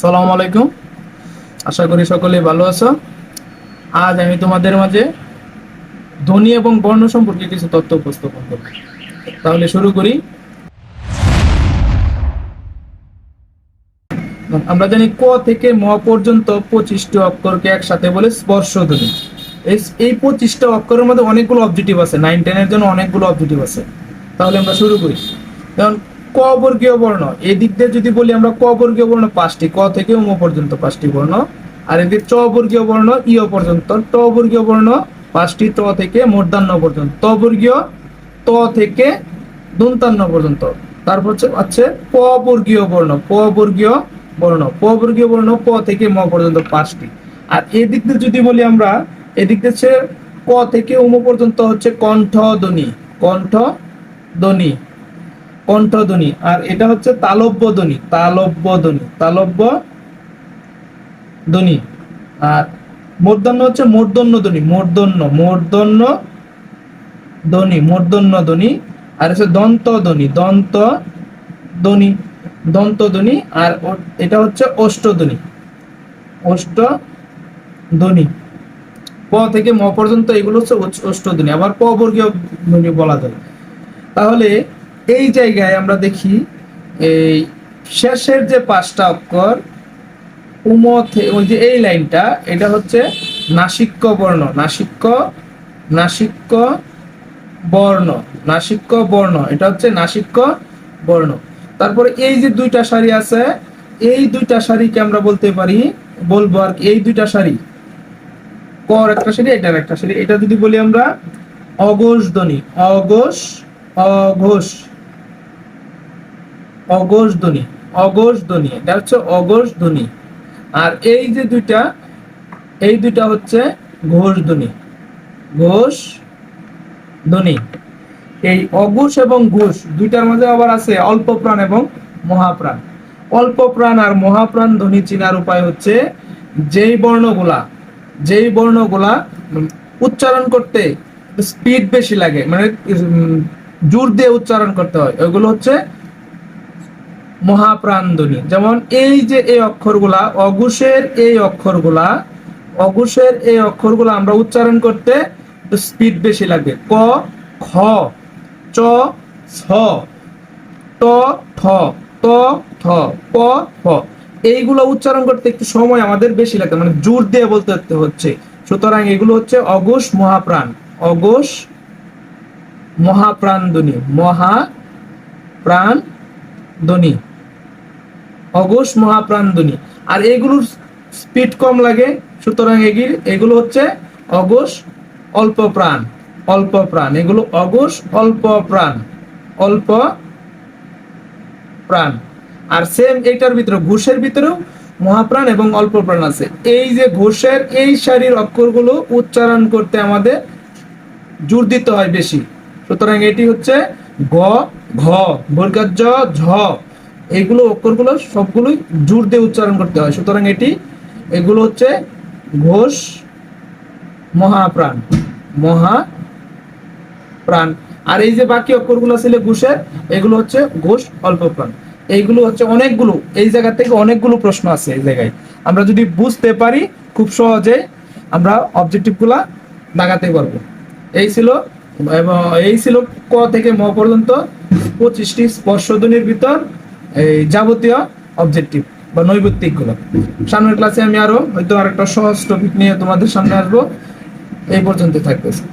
সালাম আলাইকুম। আশা করি সকলে ভালো আছো। আজ আমি তোমাদের মাঝে ধ্বনি এবং বর্ণ সম্পর্কে কিছু তথ্য উপস্থাপন করব। তাহলে শুরু করি। আমরা জানি ক থেকে ম পর্যন্ত পঁচিশটি অক্ষরকে একসাথে বলে স্পর্শ ধ্বনি এই- পঁচিশটা অক্ষরের মধ্যে অনেকগুলো অবজেক্টিভ আছে। নাইন টেনের জন্য অনেকগুলো অবজেক্টিভ আছে। তাহলে আমরা শুরু করি। যেমন ক বর্গীয় বর্ণ। এই দিক দিয়ে যদি বলি আমরা ক বর্গীয় বর্ণ পাঁচটি, ক থেকে উম পর্যন্ত পাঁচটি বর্ণ। আর এদিকে চ বর্গীয় বর্ণ ইয় পর্যন্ত ট বর্গীয় বর্ণ পাঁচটি ট থেকে মূর্ধান্য পর্যন্ত। ত বর্গীয় ত থেকে দন্তান্ন পর্যন্ত। তারপর হচ্ছে প বর্গীয় বর্ণ প বর্গীয় বর্ণ। প বর্গীয় বর্ণ প থেকে ম পর্যন্ত পাঁচটি। আর এদিক দিয়ে যদি বলি আমরা এদিক দিয়ে ক থেকে উম পর্যন্ত হচ্ছে কণ্ঠ ধ্বনি কণ্ঠ ধ্বনি কণ্ঠ ধ্বনি আর এটা হচ্ছে তালব্য ধ্বনি তালব্য ধ্বনি তালব্য ধ্বনি আর মূর্ধন্য হচ্ছে মূর্ধন্য ধ্বনি মূর্ধন্য মূর্ধন্য ধ্বনি মূর্ধন্য ধ্বনি আর হচ্ছে দন্ত ধ্বনি দন্ত ধ্বনি দন্ত ধ্বনি আর এটা হচ্ছে অষ্ট ধ্বনি অষ্ট ধ্বনি প থেকে ম পর্যন্ত এগুলো হচ্ছে অচ- অষ্ট ধ্বনি আবার প বর্গীয় ধ্বনি বলা যায়। তাহলে এই জায়গায় আমরা দেখি এই শেষের যে পাঁচটা অক্ষর, উমথে, ওই যে এই লাইনটা, এটা হচ্ছে নাসিক্য বর্ণ। নাসিক্য নাসিক্য বর্ণ। নাসিক্য বর্ণ, এটা হচ্ছে নাসিক্য বর্ণ। তারপরে এই যে দুইটা শাড়ি আছে, এই দুইটা সারিকে আমরা বলতে পারি, বলব আর এই দুইটা শাড়ি কর একটা শাড়ি এটার একটা শাড়ি এটা যদি বলি আমরা, অঘোষ ধ্বনি। অঘোষ অঘোষ। অঘোষ ধ্বনি অঘোষ ধ্বনি, এটা হচ্ছে অঘোষ ধ্বনি। আর এই যে দুইটা, এই দুইটা হচ্ছে ঘোষ ধ্বনি ঘোষ ধ্বনি। এই অঘোষ এবং ঘোষ দুইটার মধ্যে আবার আছে অল্প প্রাণ এবং মহাপ্রাণ। অল্প প্রাণ আর মহাপ্রাণ ধ্বনি চিনার উপায় হচ্ছে যেই বর্ণগুলা যেই বর্ণগুলা উচ্চারণ করতে স্পিড বেশি লাগে মানে জোর দিয়ে উচ্চারণ করতে হয়, ওইগুলো হচ্ছে মহাপ্রাণ ধ্বনি যেমন এই যে এই অক্ষরগুলা, অঘোষের এই অক্ষরগুলা, অঘোষের এই অক্ষরগুলা আমরা উচ্চারণ করতে স্পিড বেশি লাগে ক, খ, চ, ছ, ট, ঠ, ত, থ, প ফ এইগুলো উচ্চারণ করতে একটু সময় আমাদের বেশি লাগে মানে জোর দিয়ে বলতে হচ্ছে। সুতরাং এগুলো হচ্ছে অঘোষ মহাপ্রাণ। অঘোষ মহাপ্রাণ ধ্বনি মহা প্রাণ ধ্বনি অঘোষ মহাপ্রাণ ধ্বনি আর এগুলোর স্পিড কম লাগে, সুতরাং এগুলো হচ্ছে অঘোষ অল্প প্রাণ অল্প প্রাণ। এগুলো অঘোষ অল্প প্রাণ অল্প প্রাণ। আর সেম এটার ভিতরে ঘোষের ভিতরেও মহাপ্রাণ এবং অল্প প্রাণ আছে। এই যে ঘোষের এই সারির অক্ষরগুলো উচ্চারণ করতে আমাদের জোর দিতে হয় বেশি। সুতরাং এটি হচ্ছে ঘ বর্গার জ ঝ। এগুলো অক্ষরগুলো সবগুলোই জোর দিয়ে উচ্চারণ করতে হয়। সুতরাং এটি, এগুলো হচ্ছে ঘোষ মহাপ্রাণ। মহা প্রাণ আর এই যে বাকি অক্ষরগুলো ছিল ঘোষের, এগুলো হচ্ছে ঘোষ অল্প প্রাণ এইগুলো হচ্ছে অনেকগুলো, এই জায়গা থেকে অনেকগুলো প্রশ্ন আছে এই জায়গায়। আমরা যদি বুঝতে পারি, খুব সহজে আমরা অবজেক্টিভগুলা লাগাতে পারব। এই ছিল, এবং এই ছিল ক থেকে ম পর্যন্ত। পঁচিশটি স্পর্শধ্বনির ভিতর এই যাবতীয় অবজেক্টিভ বা নৈবত্তিকগুলো। সামনের ক্লাসে আমি আরও হয়তো আরেকটা সহজ টপিক নিয়ে তোমাদের সামনে আসব। এই পর্যন্ত থাকতেছে